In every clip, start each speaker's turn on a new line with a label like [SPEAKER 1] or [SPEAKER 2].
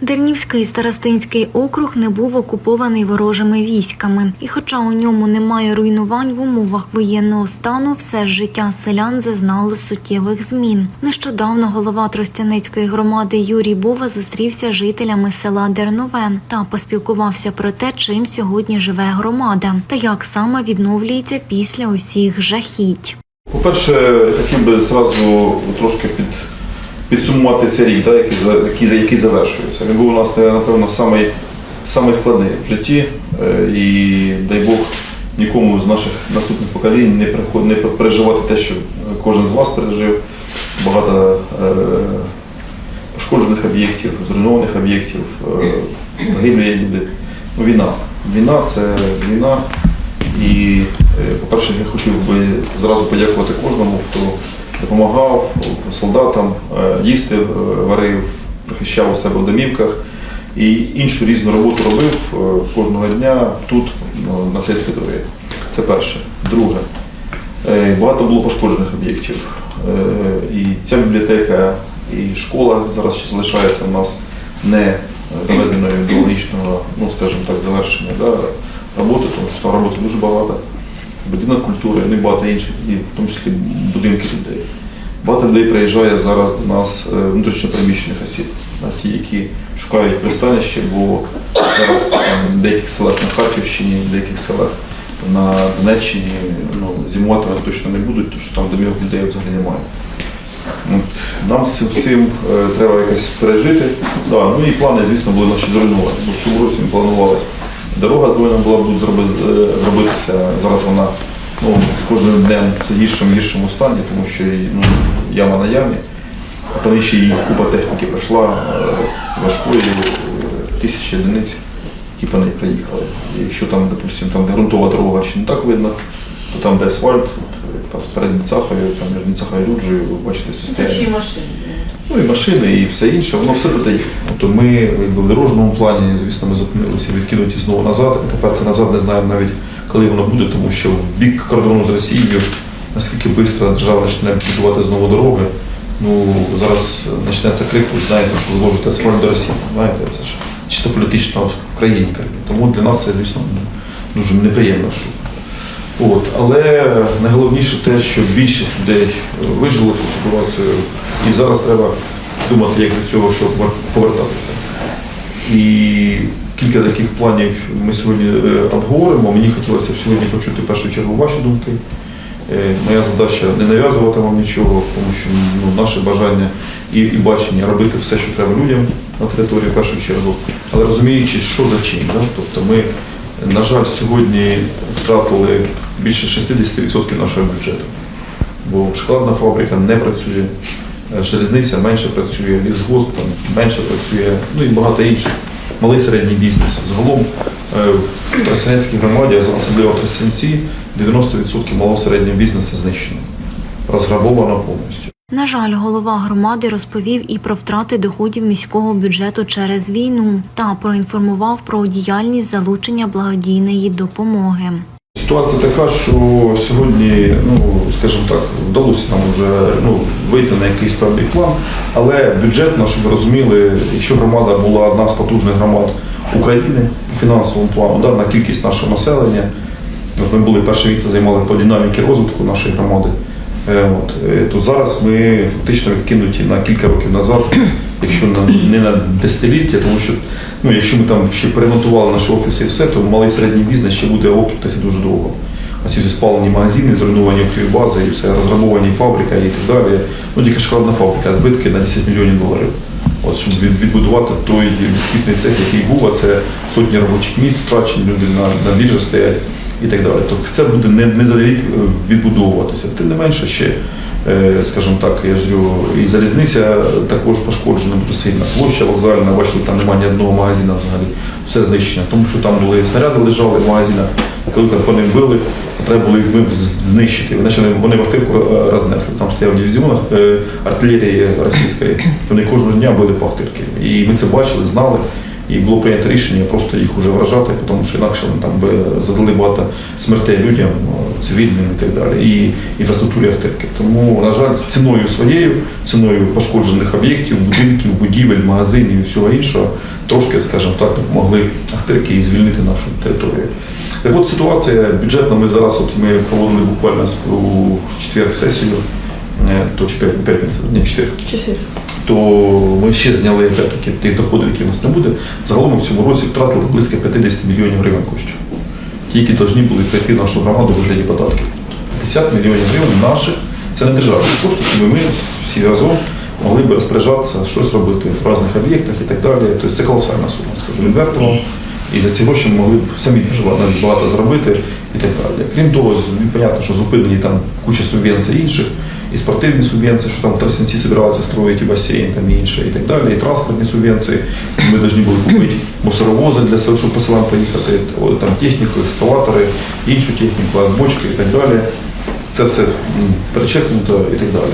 [SPEAKER 1] Дернівський старостинський округ не був окупований ворожими військами, і хоча у ньому немає руйнувань в умовах воєнного стану, все ж життя селян зазнало суттєвих змін. Нещодавно голова Тростяницької громади Юрій Бова зустрівся з жителями села Дернове та поспілкувався про те, чим сьогодні живе громада та як саме відновлюється після усіх жахіть.
[SPEAKER 2] По-перше, хотів би зразу трошки під, підсумувати цей рік, да, який, який, який завершується. Він був у нас, напевно, самий, самий складний в житті. Е, І дай Бог нікому з наших наступних поколінь не, приход, не переживати те, що кожен з вас пережив. Багато е, пошкоджених об'єктів, зруйнованих об'єктів, е, загиблі люди. Ну, війна. Війна це війна. І, е, по-перше, я хотів би зразу подякувати кожному, хто допомагав солдатам, е, їсти е, варив, прихищав у себе в домівках і іншу різну роботу робив е, кожного дня тут, на цій території. Це перше. Друге. Багато було пошкоджених об'єктів. І ця бібліотека, і школа зараз ще залишається в нас не доведеною до логічного, ну скажімо так, завершення да, роботи, тому що там роботи дуже багато. Будинок культури, ну і багато інших, і в тому числі будинки людей. Багато людей приїжджає зараз до нас е, внутрішньо переміщених осіб, ті, які шукають пристанище, бо зараз там, в деяких селах на Харківщині, в деяких селах на Донеччині ну, зимувати вони точно не будуть, тому що там домівок людей взагалі немає. От, Нам з цим всім е, треба якось пережити. Да, ну і плани, звісно, були наші зруйновані. Бо в цьому році ми планували. Дорога повинна була бути зроби- е. Зараз вона ну, з кожним днем все гіршому гіршому стані, тому що ну, яма на ямі. А там ще й купа техніки прийшла е, важкої, е, тисячі одиниць, які по неї приїхали. І якщо там, допустим, там де ґрунтова дорога ще не так видно, то там де асфальт, от, якраз перед Ніцахою, там між Ніцахою і Люджею, ви бачите
[SPEAKER 3] машини.
[SPEAKER 2] Ну і машини, і все інше, воно все їхати. Тобто ми якби, в дорожньому плані, звісно, ми зупинилися відкинуті знову назад. Тепер це назад не знаємо навіть, коли воно буде, тому що в бік кордону з Росією, наскільки швидко держава почне будувати знову дороги, ну зараз почнеться крик, знаєте, що ви можете асфальт до Росії. Знаєте, це ж чисто політично в країні. Тому для нас це, звісно, дуже неприємно. Що От, але найголовніше те, що більшість людей вижило цю ситуацію, і зараз треба думати, як до цього повер- повертатися. І кілька таких планів ми сьогодні е, обговоримо. Мені хотілося б сьогодні почути в першу чергу ваші думки. Е, Моя задача не нав'язувати вам нічого, тому що ну, наше бажання і, і бачення робити все, що треба людям на території в першу чергу, але розуміючи, що за чим. Да? Тобто ми, на жаль, сьогодні втратили більше 60% нашого бюджету. Бо шоколадна фабрика не працює, железниця менше працює, лісгосп менше працює, ну і багато інших. Малий середній бізнес. Загалом е, в Тростянецькій громаді, особливо в Тростянці, 90% малого середнього бізнесу знищено, розграбовано повністю.
[SPEAKER 1] На жаль, голова громади розповів і про втрати доходів міського бюджету через війну та проінформував про діяльність залучення благодійної допомоги.
[SPEAKER 2] Ситуація така, що сьогодні, ну скажімо так, вдалося нам вже ну, вийти на якийсь певний план, але бюджетно, щоб ви розуміли, якщо громада була одна з потужних громад України у фінансовому плану, да, на кількість нашого населення, ми були перше місце займали по динаміки розвитку нашої громади. Е, От, е, то зараз ми фактично відкинуті на кілька років назад, якщо не на десятиліття, тому що ну, якщо ми там ще перемонтували наші офіси і все, то малий середній бізнес ще буде обтутися дуже довго. Оці всі спалені магазини, зруйновані бази і все, розграбовані фабрика і так далі. Ну тільки шоколадна фабрика, збитки на 10 мільйонів доларів. От, щоб відбудувати той бісквітний цех, який був, а це сотні робочих місць, втрачені люди на, на біржі стоять і так далі. Тобто це буде не, не за рік е, відбудовуватися. Тим не менше ще, скажімо так, я ж і залізниця також пошкоджена дуже сильно. Площа вокзальна, бачили, там немає ні одного магазину взагалі. Все знищено. Тому що там були снаряди лежали в магазинах, коли по ним били, треба було їх знищити. Вони, вони квартирку е, рознесли. Там стояв дивізіон е, артилерії російської. Вони кожного дня били по Ахтирки. І ми це бачили, знали. І було прийнято рішення просто їх уже вражати, тому що інакше вони там би задали багато смертей людям. Цивільним і так далі, і інфраструктурі Ахтирки. Тому, на жаль, ціною своєю, ціною пошкоджених об'єктів, будинків, будівель, магазинів і всього іншого, трошки, скажімо так, допомогли Ахтирки і звільнити нашу територію. Так от ситуація бюджетна, ми зараз от ми проводили буквально у четвер сесію, е, то чи п'ят- п'ятниця, ні, четвер то ми ще зняли опять-таки тих доходів, які в нас не буде. Загалом ми в цьому році втратили близько 50 мільйонів гривень коштів. Які повинні були прийти в нашу громаду в вигляді податків. 50 мільйонів гривень наших, це не державні кошти, щоб ми всі разом могли б розпоряджатися, щось робити в різних об'єктах і так далі. Тобто це колосальна сума, скажу відверто вам. І за ці гроші ми могли б самі багато- зробити і так далі. Крім того, понятно, що зупинені там куча субвенцій інших, і спортивні субвенції, що там Тростянці збиралися строїти басейн там і інше, і так далі, і транспортні субвенції. Ми повинні були купити мусоровози для того, щоб по селам поїхати, там техніку, екскаватори, іншу техніку, бочки і так далі. Це все перечеркнуто і так далі.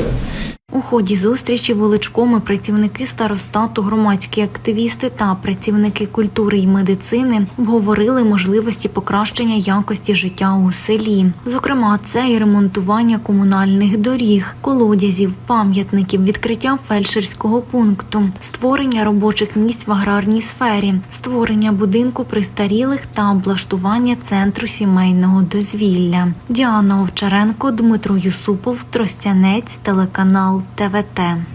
[SPEAKER 1] У ході зустрічі воличком і працівники старостату, громадські активісти та працівники культури і медицини обговорили можливості покращення якості життя у селі. Зокрема, це і ремонтування комунальних доріг, колодязів, пам'ятників, відкриття фельдшерського пункту, створення робочих місць в аграрній сфері, створення будинку престарілих та облаштування центру сімейного дозвілля. Діана Овчаренко, Дмитро Юсупов, Тростянець, телеканал ТВТ.